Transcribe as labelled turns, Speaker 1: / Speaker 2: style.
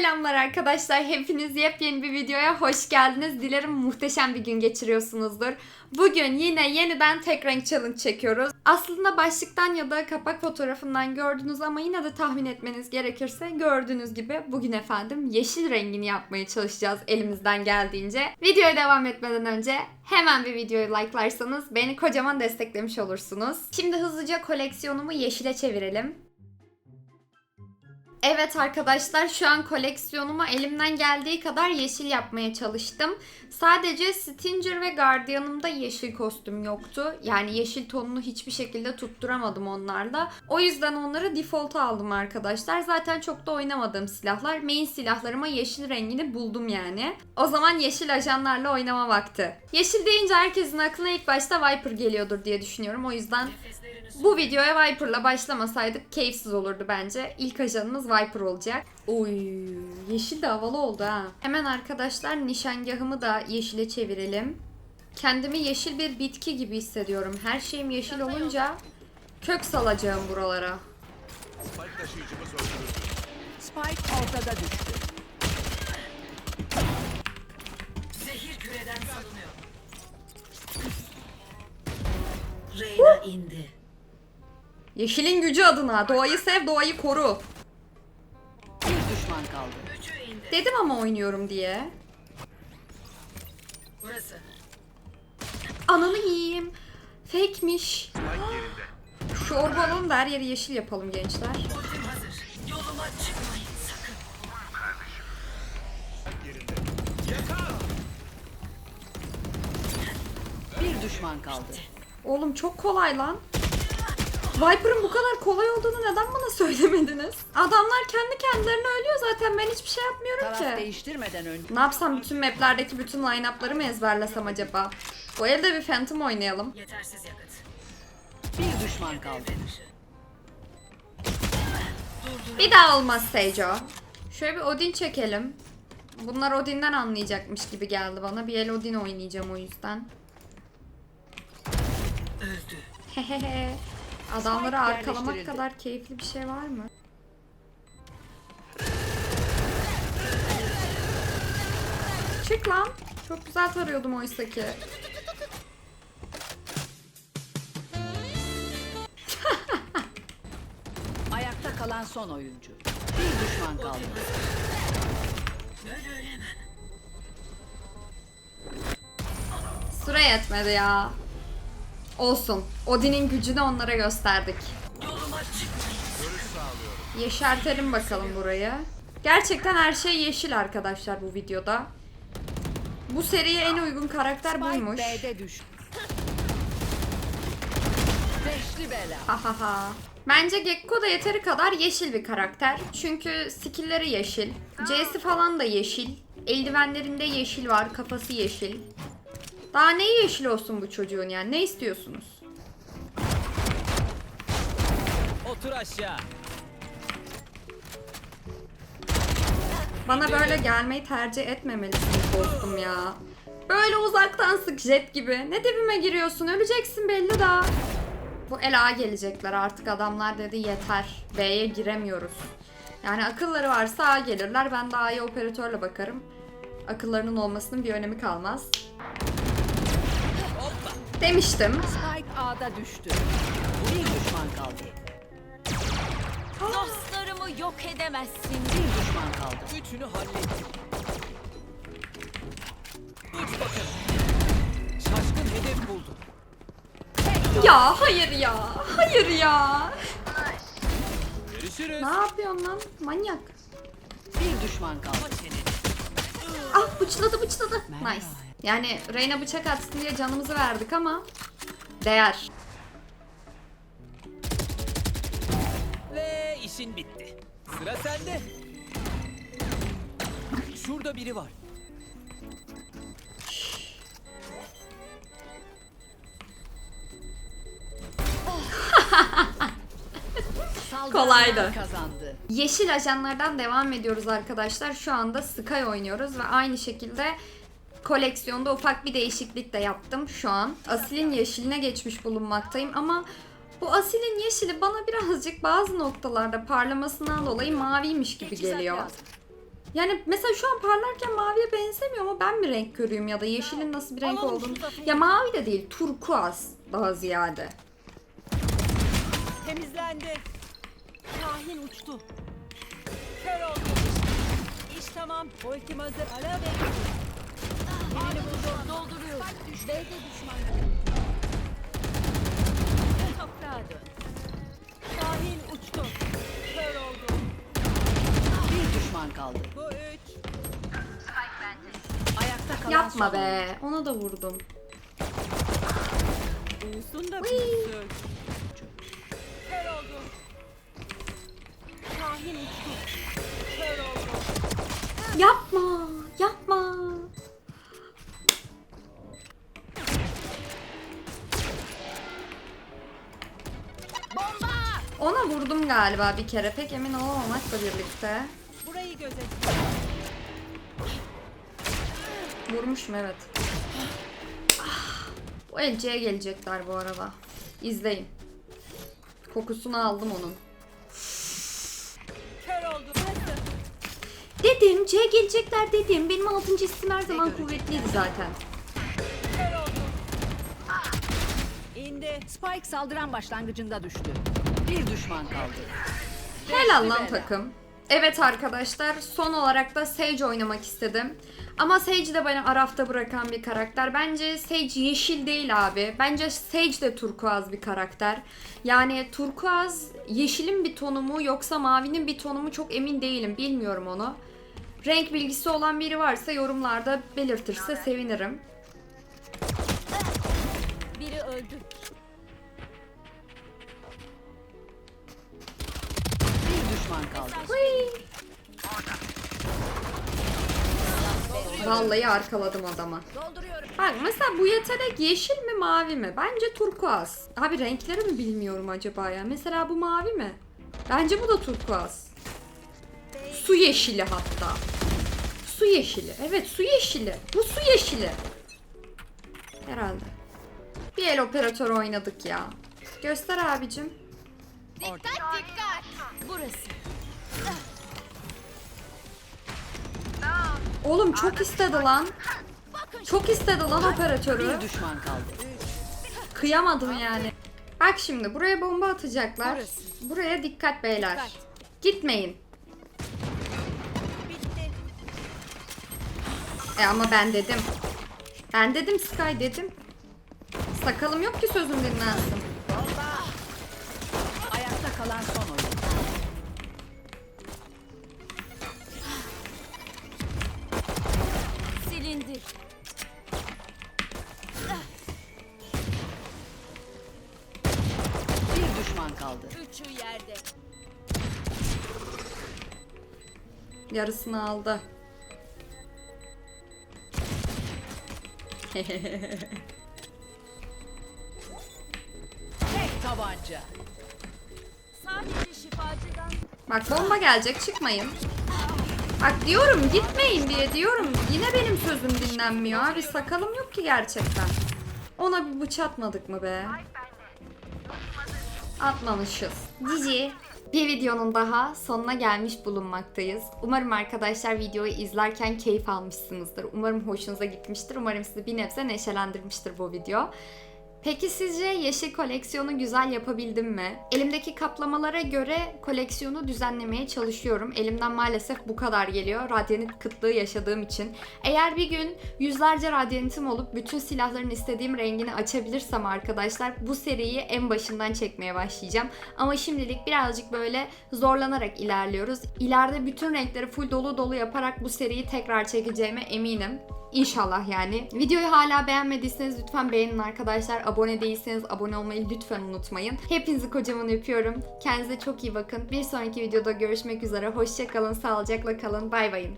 Speaker 1: Selamlar arkadaşlar. Hepiniz yepyeni bir videoya hoş geldiniz. Dilerim muhteşem bir gün geçiriyorsunuzdur. Bugün yine yeniden tek renk challenge çekiyoruz. Aslında başlıktan ya da kapak fotoğrafından gördünüz ama yine de tahmin etmeniz gerekirse gördüğünüz gibi bugün efendim yeşil rengini yapmaya çalışacağız elimizden geldiğince. Videoya devam etmeden önce hemen bir videoyu like'larsanız beni kocaman desteklemiş olursunuz. Şimdi hızlıca koleksiyonumu yeşile çevirelim. Evet arkadaşlar şu an koleksiyonuma elimden geldiği kadar yeşil yapmaya çalıştım. Sadece Stinger ve Guardian'ımda yeşil kostüm yoktu. Yani yeşil tonunu hiçbir şekilde tutturamadım onlarla. O yüzden onları default'a aldım arkadaşlar. Zaten çok da oynamadığım silahlar. Main silahlarıma yeşil rengini buldum yani. O zaman yeşil ajanlarla oynama vakti. Yeşil deyince herkesin aklına ilk başta Viper geliyordur diye düşünüyorum. O yüzden bu videoya Viper'la başlamasaydık keyifsiz olurdu bence. İlk ajanımız Viper olacak. Oy, yeşil de havalı oldu ha. Hemen arkadaşlar nişangahımı da yeşile çevirelim. Kendimi yeşil bir bitki gibi hissediyorum. Her şeyim yeşil olunca kök salacağım buralara.
Speaker 2: Spike ortada düştü.
Speaker 3: Zehir küreden salınıyor. Reyna indi.
Speaker 1: Yeşilin gücü adına doğayı sev, doğayı koru.
Speaker 2: Düşman kaldı.
Speaker 1: Dedim ama oynuyorum diye.
Speaker 3: Burası.
Speaker 1: Ananı yiyeyim. Fake'miş. Şu orba alalım da her yeri yeşil yapalım gençler.
Speaker 3: Ultim hazır. Yoluma çıkmayın sakın.
Speaker 2: Bir düşman kaldı.
Speaker 1: Oğlum çok kolay lan. Viper'ın bu kadar kolay olduğunu neden bana söylemediniz? Adamlar kendi kendilerine ölüyor zaten ben hiçbir şey yapmıyorum
Speaker 2: Taraf
Speaker 1: ki.
Speaker 2: değiştirmeden önce
Speaker 1: Ne yapsam bütün maplerdeki bütün line-up'ları mı ezberlesem acaba? Bu elde bir Phantom oynayalım.
Speaker 3: Yetersiz yakıt.
Speaker 2: bir düşman kaldı.
Speaker 1: Bir daha olmaz Seijo. Şöyle bir Odin çekelim. Bunlar Odin'den anlayacakmış gibi geldi bana. Bir el Odin oynayacağım o yüzden.
Speaker 3: Öldü.
Speaker 1: Hehehe. Adamları arkalamak kadar keyifli bir şey var mı? Çık lan. Çok güzel tarıyordum oysa ki.
Speaker 2: Ayakta kalan son oyuncu. Bir düşman kaldı.
Speaker 1: Süre yetmedi ya. Olsun. Odin'in gücünü onlara gösterdik. Yeşertelim bakalım burayı. Gerçekten her şey yeşil arkadaşlar bu videoda. Bu seriye en uygun karakter buymuş.
Speaker 2: B'de düştü. Beşli bela.
Speaker 1: Ha ha ha. Bence Gekko da yeteri kadar yeşil bir karakter. Çünkü skill'leri yeşil. C'si falan da yeşil. Eldivenlerinde yeşil var, kafası yeşil. Daha neyi yeşil olsun bu çocuğun yani? Ne istiyorsunuz?
Speaker 4: Otur aşağı.
Speaker 1: Bana böyle gelmeyi tercih etmemelisiniz dostum ya. Böyle uzaktan sık jet gibi. Ne dibime giriyorsun? Öleceksin belli daha. Bu el A gelecekler artık adamlar dedi yeter. B'ye giremiyoruz. Yani akılları varsa A gelirler. Ben de A'ya operatörle bakarım. Akıllarının olmasının bir önemi kalmaz. Demiştim.
Speaker 2: Spike A'da düştü. Bir düşman kaldı.
Speaker 5: Dostlarımı yok edemezsin.
Speaker 2: Bir düşman kaldı.
Speaker 4: Üçünü hallettim. Uç bakalım. Şaşkın hedef buldum.
Speaker 1: Ya hayır ya. Hayır ya.
Speaker 4: Görüşürüz.
Speaker 1: Ne yapıyorsun lan? Manyak.
Speaker 2: Bir düşman kaldı.
Speaker 1: Ah bıçladı bıçladı. Nice. Yani Reyna bıçak atsın diye canımızı verdik ama değer.
Speaker 4: Ve işin bitti. Sıra sende. Şurada biri var.
Speaker 1: Kolaydı.
Speaker 2: Kazandı.
Speaker 1: Yeşil ajanlardan devam ediyoruz arkadaşlar. Şu anda Sky oynuyoruz ve aynı şekilde koleksiyonda ufak bir değişiklik de yaptım şu an. Asil'in yeşiline geçmiş bulunmaktayım ama bu Asil'in yeşili bana birazcık bazı noktalarda parlamasından dolayı maviymiş gibi geliyor. Yani mesela şu an parlarken maviye benzemiyor ama ben mi renk görüyorum ya da yeşilin nasıl bir renk olduğunu. Ya mavi de değil, turkuaz daha ziyade.
Speaker 5: Temizlendi. Kahin uçtu. Kör oldu. İş tamam. Ultim hazır. Ara ve Buldum. Dolduruyorum. B'de düşman. Toprağa dön. Kahin uçtu. Kör oldu.
Speaker 2: Bir düşman kaldı.
Speaker 5: Bu üç.
Speaker 2: Ayakta kalan
Speaker 1: Yapma
Speaker 2: son
Speaker 1: be, ona da vurdum.
Speaker 5: Uyusun da. Kör
Speaker 1: galiba bir kere. Pek emin olamamakla birlikte.
Speaker 5: Burayı gözet.
Speaker 1: Vurmuşum evet. Ah, Bu elciye gelecekler bu arada. İzleyin. Kokusunu aldım onun.
Speaker 5: Kör oldu. Burası.
Speaker 1: Dedim C gelecekler dedim. Benim 6. isim her zaman kuvvetliydi zaten.
Speaker 5: Kör oldu. İndi.
Speaker 2: Spike saldıran başlangıcında düştü. Bir düşman kaldı.
Speaker 1: Helal lan takım. Evet arkadaşlar son olarak da Sage oynamak istedim. Ama Sage de beni arafta bırakan bir karakter. Bence Sage yeşil değil abi. Bence Sage de turkuaz bir karakter. Yani turkuaz yeşilin bir tonu mu yoksa mavinin bir tonu mu çok emin değilim. Bilmiyorum onu. Renk bilgisi olan biri varsa yorumlarda belirtirse sevinirim.
Speaker 5: Biri öldü.
Speaker 1: Vallahi arkaladım adamı.
Speaker 5: Dolduruyorum.
Speaker 1: Bak mesela bu yetenek yeşil mi mavi mi? Bence turkuaz. Abi renkleri mi bilmiyorum acaba ya? Mesela bu mavi mi? Bence bu da turkuaz. Su yeşili hatta. Su yeşili. Evet su yeşili. Bu su yeşili. Herhalde. Bir el operatör oynadık ya. Göster abicim.
Speaker 5: Dikkat dikkat. Burası.
Speaker 1: Oğlum çok istedi lan. Çok istedi lan operatörü.
Speaker 2: Bir düşman kaldı.
Speaker 1: Kıyamadım yani. Bak şimdi buraya bomba atacaklar. Buraya dikkat beyler. Gitmeyin. E ama ben dedim. Ben dedim Sky dedim. Sakalım yok ki sözüm dinlensin.
Speaker 2: Bir düşman kaldı.
Speaker 5: Üçü yerde.
Speaker 1: Yarısını aldı.
Speaker 2: Tek tabanca.
Speaker 5: Sadece şifacıdan.
Speaker 1: Bak bomba gelecek çıkmayın. Bak diyorum gitmeyin diye diyorum. Yine benim sözüm dinlenmiyor abi. Sakalım yok ki gerçekten. Ona bir bıçatmadık mı be? Atmamışız. Cici. Bir videonun daha sonuna gelmiş bulunmaktayız. Umarım arkadaşlar videoyu izlerken keyif almışsınızdır. Umarım hoşunuza gitmiştir. Umarım sizi bir nebze neşelendirmiştir bu video. Peki sizce yeşil koleksiyonu güzel yapabildim mi? Elimdeki kaplamalara göre koleksiyonu düzenlemeye çalışıyorum. Elimden maalesef bu kadar geliyor. Radyanit kıtlığı yaşadığım için. Eğer bir gün yüzlerce radyanitim olup bütün silahların istediğim rengini açabilirsem arkadaşlar bu seriyi en başından çekmeye başlayacağım. Ama şimdilik birazcık böyle zorlanarak ilerliyoruz. İleride bütün renkleri full dolu dolu yaparak bu seriyi tekrar çekeceğime eminim. İnşallah yani. Videoyu hala beğenmediyseniz lütfen beğenin arkadaşlar. Abone değilseniz abone olmayı lütfen unutmayın. Hepinizi kocaman öpüyorum. Kendinize çok iyi bakın. Bir sonraki videoda görüşmek üzere. Hoşçakalın, sağlıcakla kalın. Bay bayın.